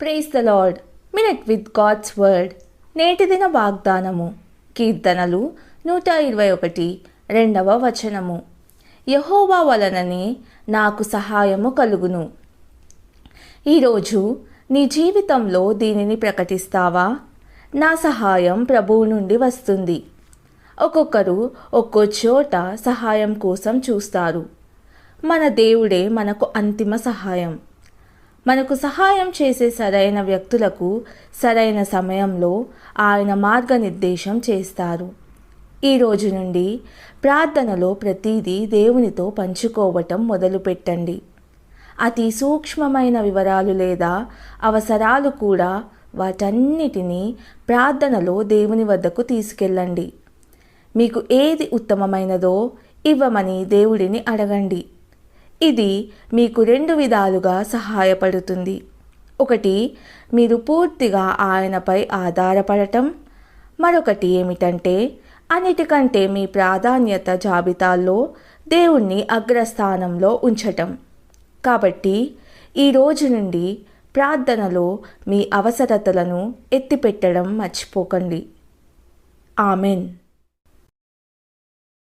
Praise the Lord minute with God's word నేటి దిన వాగ్దానము. కీర్తనలు నూట ఇరవై ఒకటి రెండవ వచనము. యహోవా వలననే నాకు సహాయము కలుగును. ఈరోజు నీ జీవితంలో దీనిని ప్రకటిస్తావా? నా సహాయం ప్రభువు నుండి వస్తుంది. ఒక్కొక్కరు ఒక్కో చోట సహాయం కోసం చూస్తారు. మన దేవుడే మనకు అంతిమ సహాయం. మనకు సహాయం చేసే సరైన వ్యక్తులకు సరైన సమయంలో ఆయన మార్గనిర్దేశం చేస్తారు. ఈ రోజు నుండి ప్రార్థనలో ప్రతిదీ దేవునితో పంచుకోవటం మొదలుపెట్టండి. అతి సూక్ష్మమైన వివరాలు లేదా అవసరాలు కూడా వాటన్నిటినీ ప్రార్థనలో దేవుని వద్దకు తీసుకెళ్ళండి. మీకు ఏది ఉత్తమమైనదో ఇవ్వమని దేవుడిని అడగండి. ఇది మీకు రెండు విధాలుగా సహాయపడుతుంది. ఒకటి మీరు పూర్తిగా ఆయనపై ఆధారపడటం. మరొకటి ఏమిటంటే అన్నిటికంటే మీ ప్రాధాన్యత జాబితాల్లో దేవుణ్ణి అగ్రస్థానంలో ఉంచటం. కాబట్టి ఈ రోజు నుండి ప్రార్థనలో మీ అవసరతలను ఎత్తిపెట్టడం మర్చిపోకండి. ఆమెన్.